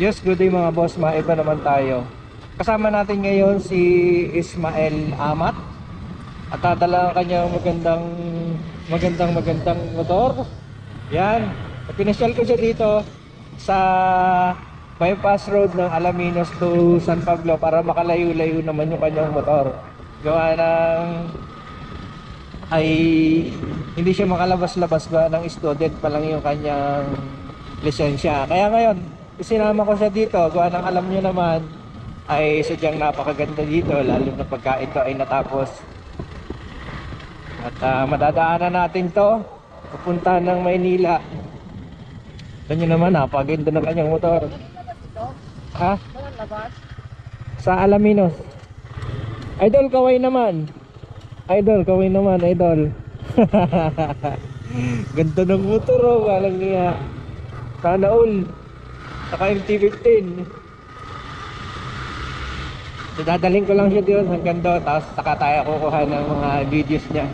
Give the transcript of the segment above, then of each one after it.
Yes, good day mga boss. Maiba naman tayo. Kasama natin ngayon si Ismael Amat. At dadala ang kanyang magandang magandang magandang motor. Yan. Pinasyal ko siya dito sa bypass road ng Alaminos to San Pablo para makalayo-layo naman yung kanyang motor. Gawa ng ay hindi siya makalabas-labas ba ng student pa lang yung kanyang lisensya. Kaya ngayon, isinama ko siya dito. Gawa ng alam nyo naman, ay sadyang napakaganda dito, lalo na pagka ito ay natapos. At ah, madadaanan natin to, pupunta ng Maynila. Ito naman, napakaganda ng kanyang motor. Ha? Sa Alaminos. Idol, kaway naman. Idol, kaway naman, idol. Ganda ng motor oh, walang niya. Sana all. Saka MT-15. So, dadaling ko lang siya doon hanggang doon, tapos saka tayo kukuha ng mga videos niya.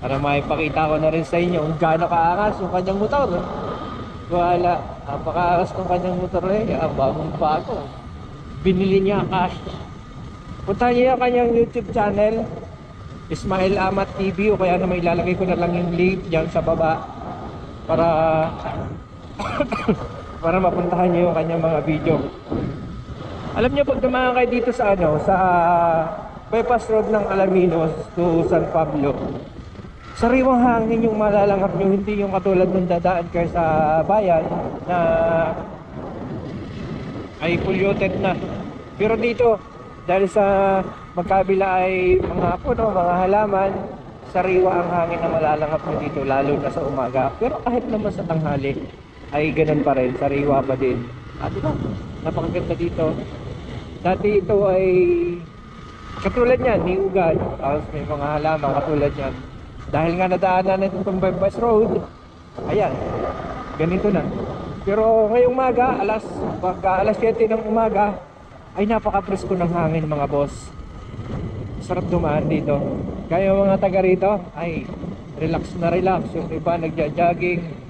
Para maipakita ko na rin sa inyo kung gaano kaangas yung kanyang motor. Wala, napakaangas ng kanyang motor eh, ah, bagong bago. Binili niya cash. Punta niyo yung kanyang YouTube channel, Ismail Amat TV o kaya naman ilalagay ko na lang yung link dyan sa baba para para mapuntahan niyo yung kanyang mga video. Alam niyo pag dumaan kayo dito sa ano sa bypass road ng Alaminos to San Pablo. Sariwang hangin yung malalanghap niyo, hindi yung katulad nung dadaan kayo sa bayan na ay polluted na. Pero dito, dahil sa magkabila ay mga puno, mga halaman, sariwa ang hangin na malalanghap mo dito, lalo na sa umaga. Pero kahit naman sa tanghali, ay ganun pa rin, sariwa pa din. At diba, napakaganda dito. Dati ito ay katulad niyan, ni Ugan, tapos may mga halaman katulad niyan. Dahil nga nadaanan natin itong bypass road, ayan, ganito na. Pero ngayong umaga, alas, pagka alas 7 ng umaga, ay napaka-presko ng hangin mga boss. Sarap dumaan dito. Kaya mga taga rito, ay relax na relax. Yung iba nagja-jogging,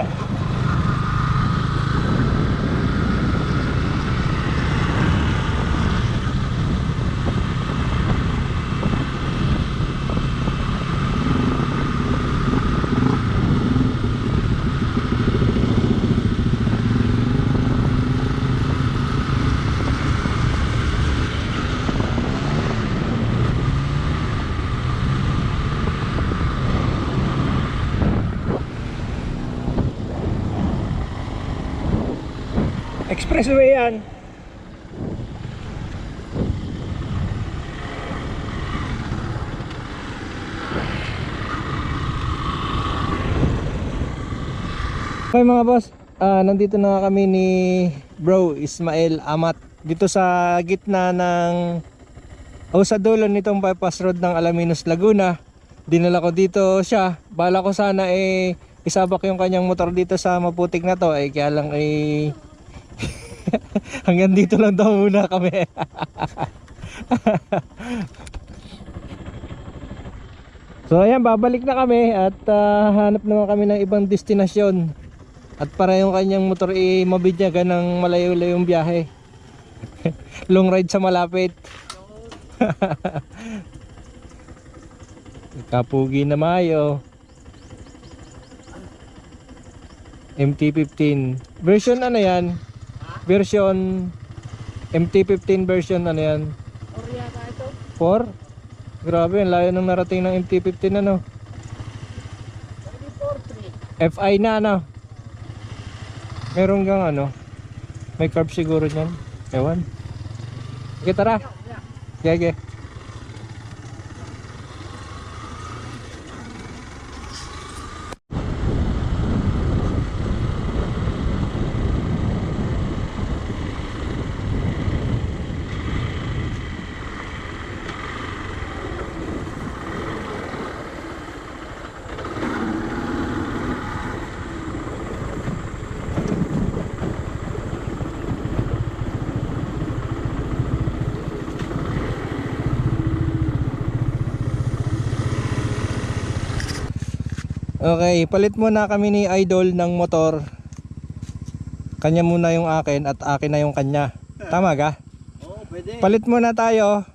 Expressway yan. Okay mga boss, ah, nandito na kami ni Bro Ismael Amat dito sa gitna ng o sa dulo nitong bypass road ng Alaminos Laguna. Dinala ko dito siya. Bala ko sana eh isabak yung kanyang motor dito sa maputik na to eh kaya lang eh hanggang dito lang daw muna kami. so ayan, babalik na kami at ah, hanap naman kami ng ibang destinasyon. At para yung kanyang motor i mabidyagan ng malayo-layong biyahe. Long ride sa malapit. Kapugi na mayo. MT-15. Version ano yan? Version MT-15 version ano yan? Orya na ito. 4? Grabe, ang layo nang narating ng MT-15 ano. 34-3. FI na ano. Meron kang ano. May carb siguro niyan. Ewan. Okay, tara. Gege. Okay, palit muna kami ni Idol ng motor. Kanya muna yung akin at akin na yung kanya. Tama ka? Oo, pwede. Palit muna tayo.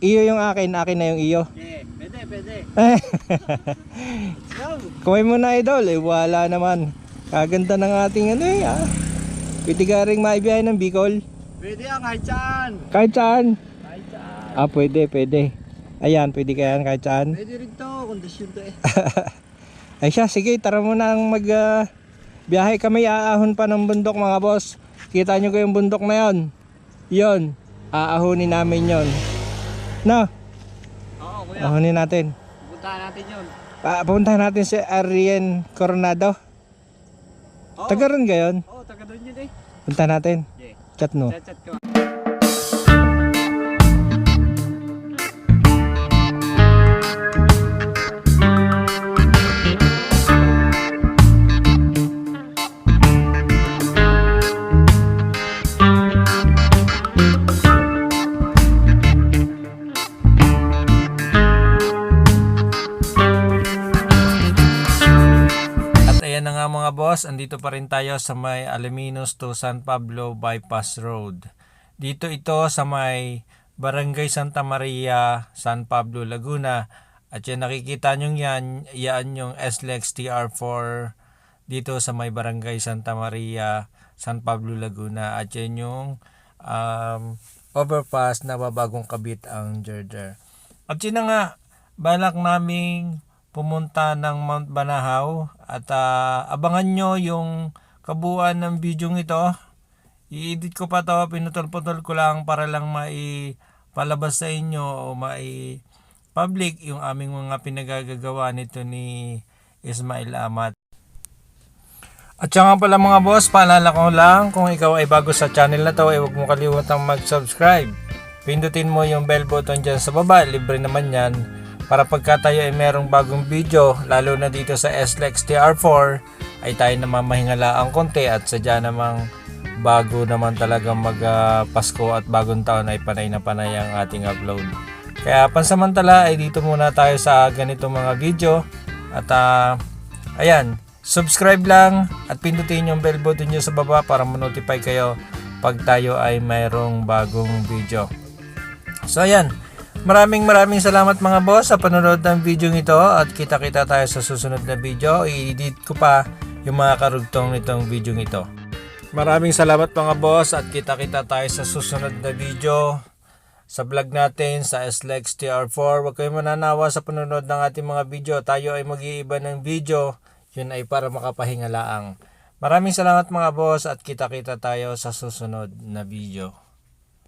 Iyo yung akin, akin na yung iyo. Okay, pwede, pwede. Kumain mo na idol, eh wala naman. Kaganda ng ating ano eh ah. Pwede ka rin maibiyahe ng Bicol. Pwede kahit saan. Kahit saan. Kahit saan. Ah, pwede, pwede. Ayan, pwede ka yan kahit saan. Pwede rin to, kondisyon to eh. Ay siya, sige, tara mo na ang mag ah, biyahe kami, aahon pa ng bundok mga boss. Kita nyo ko yung bundok na yon. Yon, aahonin namin yon. No, Oo, kuya. aahonin natin. Puntahan natin yun. Pa puntahan natin si Arian Coronado. Oo. Taga ron gayon. Oo, taga doon yun eh. Punta natin. Okay. Chat no. Chat, chat ko. Boss, andito pa rin tayo sa may Alaminos to San Pablo Bypass Road. Dito ito sa may Barangay Santa Maria, San Pablo, Laguna. At yan nakikita nyo yan, yan yung SLEX TR4 dito sa may Barangay Santa Maria, San Pablo, Laguna. At yan yung um, overpass na babagong kabit ang Gerger. At yun na nga, balak naming pumunta ng Mount Banahaw at ah, abangan nyo yung kabuuan ng video ito. I-edit ko pa to, pinutol-putol ko lang para lang maipalabas sa inyo o mai-public yung aming mga pinagagagawa nito ni Ismail Amat. At siya nga pala mga boss, paalala ko lang kung ikaw ay bago sa channel na to ay huwag mo kalimutang mag-subscribe. Pindutin mo yung bell button dyan sa baba, libre naman yan. Para pagka tayo ay merong bagong video, lalo na dito sa SLEX TR4, ay tayo naman mahingala ang konti at sadya namang bago naman talaga mag ah, Pasko at bagong taon ay panay na panay ang ating upload. Kaya pansamantala ay dito muna tayo sa ganitong mga video at ah, ayan, subscribe lang at pindutin yung bell button nyo sa baba para ma-notify kayo pag tayo ay mayroong bagong video. So ayan, maraming maraming salamat mga boss sa panonood ng video ito at kita-kita tayo sa susunod na video. I-edit ko pa yung mga karugtong nitong video ito. Maraming salamat mga boss at kita-kita tayo sa susunod na video sa vlog natin sa SLEX TR4. Huwag kayong mananawa sa panonood ng ating mga video. Tayo ay mag-iiba ng video. Yun ay para makapahinga laang. Maraming salamat mga boss at kita-kita tayo sa susunod na video.